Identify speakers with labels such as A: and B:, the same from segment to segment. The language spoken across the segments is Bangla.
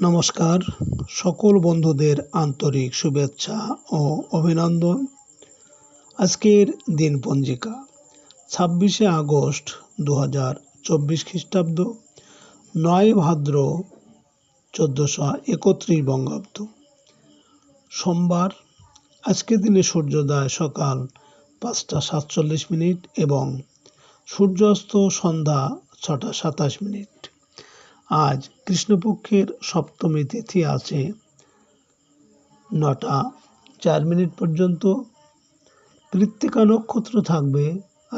A: নমস্কার। সকল বন্ধুদের আন্তরিক শুভেচ্ছা ও অভিনন্দন। আজকের দিন পঞ্জিকা ছাব্বিশে আগস্ট দু হাজার চব্বিশ খ্রিস্টাব্দ, নয় ভাদ্র চোদ্দোশো একত্রিশ বঙ্গাব্দ। সোমবার, আজকের দিনে সূর্যোদয় সকাল পাঁচটা সাতচল্লিশ মিনিট এবং সূর্যাস্ত সন্ধ্যা ছটা সাতাশ মিনিট। আজ কৃষ্ণপক্ষের সপ্তমী তিথি আছে। নটা, চার মিনিট পর্যন্ত কৃত্তিকা নক্ষত্র থাকবে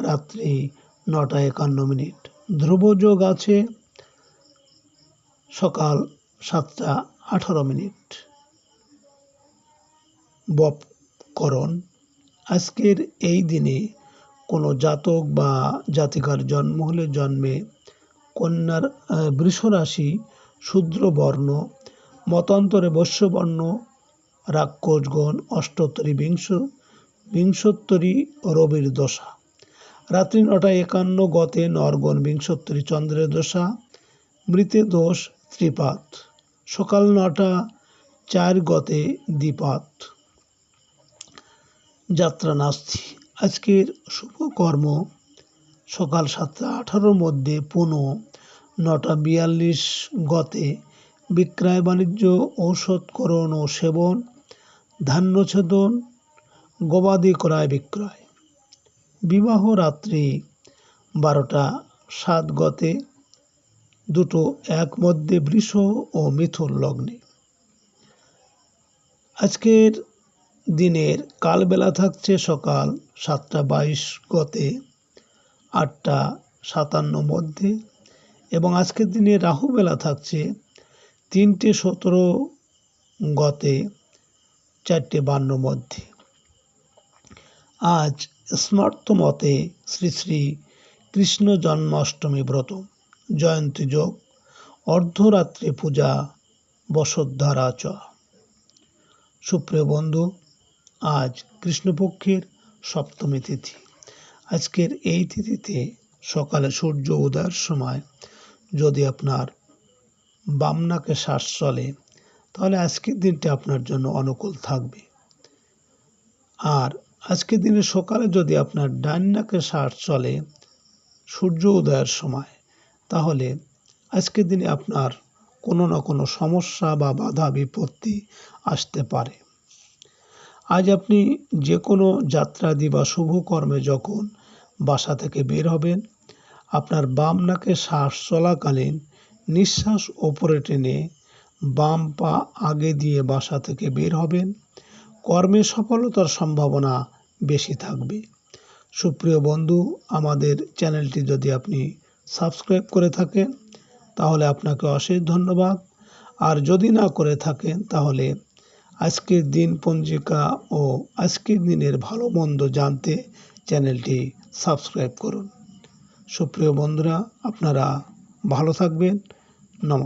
A: রাত্রি নটা একান্ন মিনিট। ধ্রুবযোগ আছে সকাল সাতটা আঠারো মিনিট। বপকরণ আজকের এই দিনে কোনো জাতক বা জাতিকার জন্ম হলে জন্মে কন্যার বৃষরাশি শূদ্রবর্ণ, মতান্তরে বৈশ্যবর্ণ, রাক্ষসগণ, অষ্টোত্তরী বিংশ, বিংশোত্তরী রবির দশা। রাত্রি নটা একান্ন, গতে নরগণ, বিংশোত্তরী চন্দ্রের দশা। মৃতে দোষ, ত্রিপাত। সকাল নটা, চার, গতে দ্বিপাত। যাত্রা নাস্তি আজকের শুভকর্ম সকাল সাতটা আঠারোর মধ্যে পুনঃ, নটা বিয়াল্লিশ গতে বিক্রয় বাণিজ্য ঔষধকরণ ও সেবন ধান্যছেদন গবাদি ক্রয় বিক্রয়। বিবাহ রাত্রি বারোটা সাত গতে দুটো এক মধ্যে বৃষ ও মিথুন লগ্নে। আজকের দিনের কালবেলা থাকছে সকাল সাতটা বাইশ গতে আটটা সাতান্ন মধ্যে। এবং আজকের দিনে রাহুবেলা থাকছে তিনটে সতেরো গতে চারটে বান্ন মধ্যে। আজ স্মার্ত মতে শ্রী শ্রী কৃষ্ণ জন্মাষ্টমী ব্রত, জয়ন্তী যোগ, অর্ধরাত্রি পূজা বসদ্ধারা চ সুপ্রিয় বন্ধু, আজ কৃষ্ণপক্ষের সপ্তমী তিথি। আজকের এই তিথিতে সকালে সূর্য উদয়ের সময় যদি আপনার বামনাকে শ্বাস চলে, তাহলে আজকের দিনটি আপনার জন্য অনুকূল থাকবে। আর আজকের দিনে সকালে যদি আপনার ডান নাকে শ্বাস চলে সূর্য উদয়ের সময়, তাহলে আজকের দিনে আপনার কোনো না কোনো সমস্যা বা বাধা বিপত্তি আসতে পারে। আজ আপনি যে কোনো যাত্রাদি বা শুভ কর্মে যখন বাসা থেকে বের হবেন, আপনার বাম নাকে শ্বাস চলাকালীন নিঃশ্বাস ওপরে টেনে বাম পা আগে দিয়ে বাসা থেকে বের হবেন। কর্মে সফলতার সম্ভাবনা বেশি থাকবে। সুপ্রিয় বন্ধু, আমাদের চ্যানেলটি যদি আপনি সাবস্ক্রাইব করে থাকেন, তাহলে আপনাকে অশেষ ধন্যবাদ। আর যদি না করে থাকেন, তাহলে আজকের দিন পঞ্জিকা ও আজকের দিনের ভালো মন্দ জানতে চ্যানেলটি সাবস্ক্রাইব করুন। সুপ্রিয় বন্ধুরা, আপনারা ভালো থাকবেন। নমস্কার।